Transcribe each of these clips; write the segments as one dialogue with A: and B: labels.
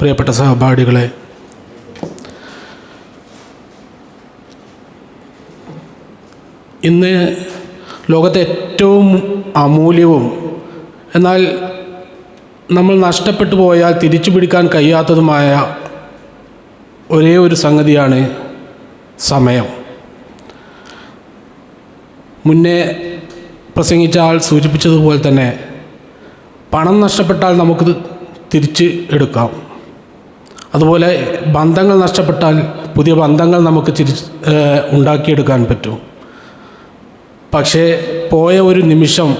A: പ്രിയപ്പെട്ട സഹപാഠികളെ ഇന്ന് ലോകത്തെ ഏറ്റവും അമൂല്യവും എന്നാൽ നമ്മൾ നഷ്ടപ്പെട്ടു പോയാൽ തിരിച്ചു പിടിക്കാൻ കഴിയാത്തതുമായ ഒരേ ഒരു സംഗതിയാണ് സമയം. മുന്നേ പ്രസംഗിച്ച ആൾ സൂചിപ്പിച്ചതുപോലെ തന്നെ പണം നഷ്ടപ്പെട്ടാൽ നമുക്ക് തിരിച്ച് എടുക്കാം. അതുപോലെ ബന്ധങ്ങൾ നഷ്ടപ്പെട്ടാൽ പുതിയ ബന്ധങ്ങൾ നമുക്ക് തിരിച്ച് ഉണ്ടാക്കിയെടുക്കാൻ പറ്റും. പക്ഷേ പോയ ഒരു നിമിഷം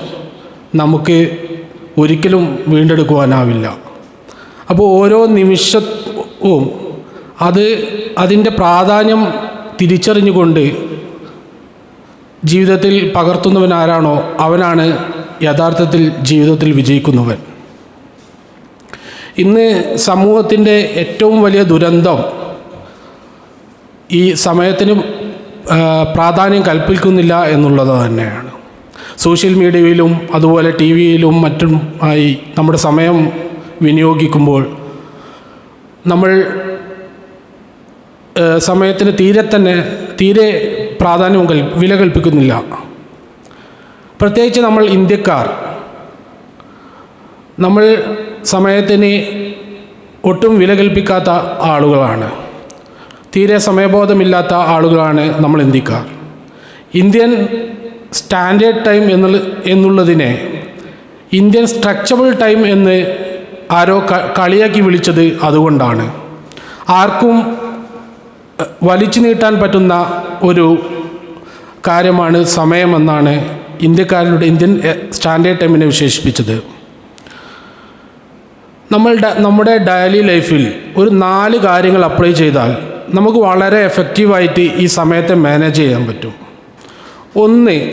A: നമുക്ക് ഒരിക്കലും വീണ്ടെടുക്കുവാനാവില്ല. അപ്പോൾ ഓരോ നിമിഷവും അത് അതിന്റെ പ്രാധാന്യം തിരിച്ചറിഞ്ഞുകൊണ്ട് ജീവിതത്തിൽ പകർത്തുന്നവൻ ആരാണോ അവനാണ് യഥാർത്ഥത്തിൽ ജീവിതത്തിൽ വിജയിക്കുന്നവൻ. ഇന്ന് സമൂഹത്തിന്റെ ഏറ്റവും വലിയ ദുരന്തം ഈ സമയത്തിന് പ്രാധാന്യം കൽപ്പിക്കുന്നില്ല എന്നുള്ളത് തന്നെയാണ്. സോഷ്യൽ മീഡിയയിലും അതുപോലെ ടി വിയിലും മറ്റും ആയി നമ്മുടെ സമയം വിനിയോഗിക്കുമ്പോൾ നമ്മൾ സമയത്തിന് തീരെ തന്നെ തീരെ പ്രാധാന്യം കൽ വില കൽപ്പിക്കുന്നില്ല. പ്രത്യേകിച്ച് നമ്മൾ ഇന്ത്യക്കാർ നമ്മൾ സമയത്തിന് ഒട്ടും വില കൽപ്പിക്കാത്ത ആളുകളാണ്. തീരെ സമയബോധമില്ലാത്ത ആളുകളാണ് നമ്മൾ ഇന്ത്യക്കാർ. ഇന്ത്യൻ സ്റ്റാൻഡേർഡ് ടൈം എന്നുള്ള എന്നുള്ളതിനെ ഇന്ത്യൻ സ്ട്രക്ചബിൾ ടൈം എന്ന് ആരോ കളിയാക്കി വിളിച്ചത് അതുകൊണ്ടാണ്. ആർക്കും വലിച്ചു നീട്ടാൻ പറ്റുന്ന ഒരു കാര്യമാണ് സമയമെന്നാണ് ഇന്ത്യക്കാരുടെ ഇന്ത്യൻ സ്റ്റാൻഡേർഡ് ടൈമിനെ വിശേഷിപ്പിച്ചത്. നമ്മൾ നമ്മുടെ ഡെയിലി ലൈഫിൽ ഒരു നാല് കാര്യങ്ങൾ അപ്ലൈ ചെയ്താൽ നമുക്ക് വളരെ എഫക്റ്റീവായിട്ട് ഈ സമയത്തെ മാനേജ് ചെയ്യാൻ പറ്റും. ഒന്ന്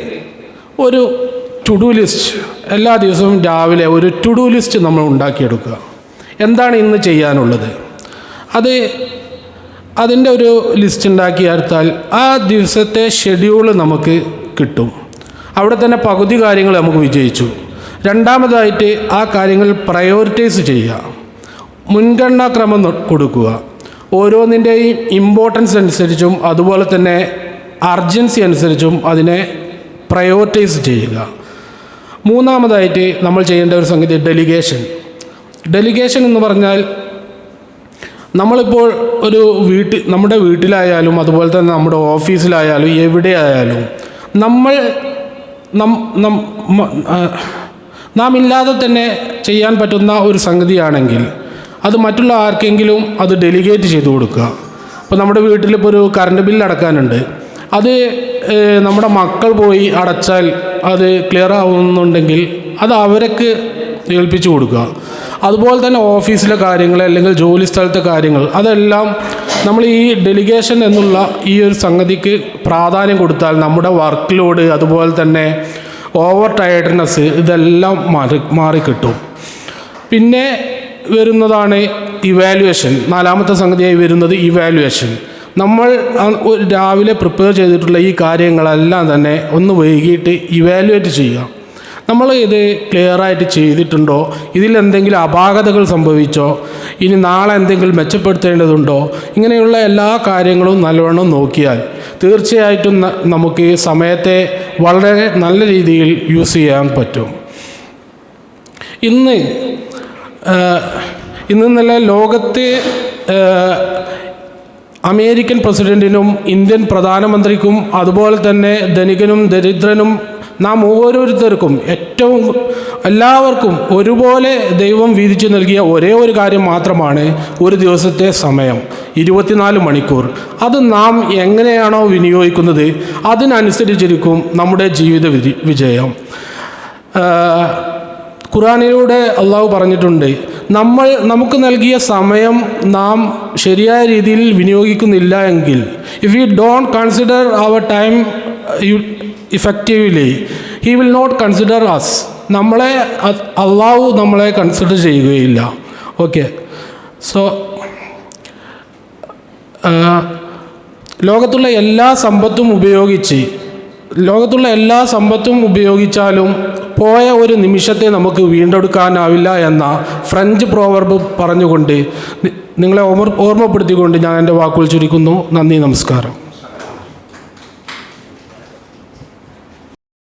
A: ഒരു ടു ഡു ലിസ്റ്റ് എല്ലാ ദിവസവും രാവിലെ ഒരു ടു ഡു ലിസ്റ്റ് നമ്മൾ ഉണ്ടാക്കിയെടുക്കുക. എന്താണ് ഇന്ന് ചെയ്യാനുള്ളത്? അത് അതിന്റെ ഒരു ലിസ്റ്റ് ഉണ്ടാക്കി എടുത്താൽ ആ ദിവസത്തെ ഷെഡ്യൂൾ നമുക്ക് കിട്ടും. അവിടെ തന്നെ പകുതി കാര്യങ്ങൾ നമുക്ക് വിജയിച്ചു. രണ്ടാമതായിട്ട് ആ കാര്യങ്ങൾ പ്രയോറിറ്റൈസ് ചെയ്യുക. മുൻഗണനാക്രമം കൊടുക്കുക. ഓരോന്നിന്റെയും ഇമ്പോർട്ടൻസ് അനുസരിച്ചും അതുപോലെ തന്നെ അർജൻസി അനുസരിച്ചും അതിനെ പ്രയോറിറ്റൈസ് ചെയ്യുക. മൂന്നാമതായിട്ട് നമ്മൾ ചെയ്യേണ്ട ഒരു സംഗതി ഡെലിഗേഷൻ ഡെലിഗേഷൻ എന്ന് പറഞ്ഞാൽ നമ്മളിപ്പോൾ ഒരു വീട്ടിൽ നമ്മുടെ വീട്ടിലായാലും അതുപോലെ തന്നെ നമ്മുടെ ഓഫീസിലായാലും എവിടെ ആയാലും നമ്മൾ നം നം ഇല്ലാതെ തന്നെ ചെയ്യാൻ പറ്റുന്ന ഒരു സംഗതിയാണെങ്കിൽ അത് മറ്റുള്ള ആർക്കെങ്കിലും അത് ഡെലിഗേറ്റ് ചെയ്തു കൊടുക്കുക. അപ്പോൾ നമ്മുടെ വീട്ടിലിപ്പോൾ ഒരു കറണ്ട് ബില്ല് അടക്കാനുണ്ട്. അത് നമ്മുടെ മക്കൾ പോയി അടച്ചാൽ അത് ക്ലിയർ ആവുന്നുണ്ടെങ്കിൽ അത് അവർക്ക് ഏൽപ്പിച്ചു കൊടുക്കുക. അതുപോലെ തന്നെ ഓഫീസിലെ കാര്യങ്ങൾ അല്ലെങ്കിൽ ജോലി സ്ഥലത്തെ കാര്യങ്ങൾ അതെല്ലാം നമ്മൾ ഈ ഡെലിഗേഷൻ എന്നുള്ള ഈ ഒരു സംഗതിക്ക് പ്രാധാന്യം കൊടുത്താൽ നമ്മുടെ വർക്ക് ലോഡ് അതുപോലെ തന്നെ ഓവർ ടയർഡ്നെസ് ഇതെല്ലാം മാറി മാറിക്കിട്ടും. പിന്നെ വരുന്നതാണ് ഇവാലുവേഷൻ നാലാമത്തെ സംഗതിയായി വരുന്നത് ഇവാലുവേഷൻ നമ്മൾ രാവിലെ പ്രിപ്പയർ ചെയ്തിട്ടുള്ള ഈ കാര്യങ്ങളെല്ലാം തന്നെ ഒന്ന് വൈകിട്ട് ഇവാലുവേറ്റ് ചെയ്യുക. നമ്മൾ ഇത് ക്ലിയറായിട്ട് ചെയ്തിട്ടുണ്ടോ? ഇതിൽ എന്തെങ്കിലും അപാകതകൾ സംഭവിച്ചോ? ഇനി നാളെ എന്തെങ്കിലും മെച്ചപ്പെടുത്തേണ്ടതുണ്ടോ? ഇങ്ങനെയുള്ള എല്ലാ കാര്യങ്ങളും നല്ലവണ്ണം നോക്കിയാൽ തീർച്ചയായിട്ടും നമുക്ക് സമയത്തെ വളരെ നല്ല രീതിയിൽ യൂസ് ചെയ്യാൻ പറ്റും. ഇന്ന് ഇന്ന് നല്ല ലോകത്തെ അമേരിക്കൻ പ്രസിഡന്റിനും ഇന്ത്യൻ പ്രധാനമന്ത്രിക്കും അതുപോലെ തന്നെ ധനികനും ദരിദ്രനും നാം ഓരോരുത്തർക്കും ഏറ്റവും എല്ലാവർക്കും ഒരുപോലെ ദൈവം വീതിച്ചു നൽകിയ ഒരേ ഒരു കാര്യം മാത്രമാണ് ഒരു ദിവസത്തെ സമയം. ഇരുപത്തിനാല് മണിക്കൂർ. അത് നാം എങ്ങനെയാണോ വിനിയോഗിക്കുന്നത് അതിനനുസരിച്ചിരിക്കും നമ്മുടെ ജീവിത വിജ- വിജയം. ഖുറാനിലൂടെ അള്ളാഹു പറഞ്ഞിട്ടുണ്ട് നമ്മൾ നമുക്ക് നൽകിയ സമയം നാം ശരിയായ രീതിയിൽ വിനിയോഗിക്കുന്നില്ല എങ്കിൽ if you don't consider our time effectively he will not consider us നമ്മളെ അള്ളാഹു നമ്മളെ കൺസിഡർ ചെയ്യുകയില്ല. ഓക്കെ സോ ലോകത്തുള്ള എല്ലാ സമ്പത്തും ഉപയോഗിച്ച് ലോകത്തുള്ള എല്ലാ സമ്പത്തും ഉപയോഗിച്ചാലും പോയ ഒരു നിമിഷത്തെ നമുക്ക് വീണ്ടെടുക്കാനാവില്ല എന്ന ഫ്രഞ്ച് പ്രോവർബ് പറഞ്ഞുകൊണ്ട് നിങ്ങളെ ഓർമ്മ ഓർമ്മപ്പെടുത്തിക്കൊണ്ട് ഞാൻ എന്റെ വാക്കുകൾ ചുരുക്കുന്നു. നന്ദി നമസ്കാരം.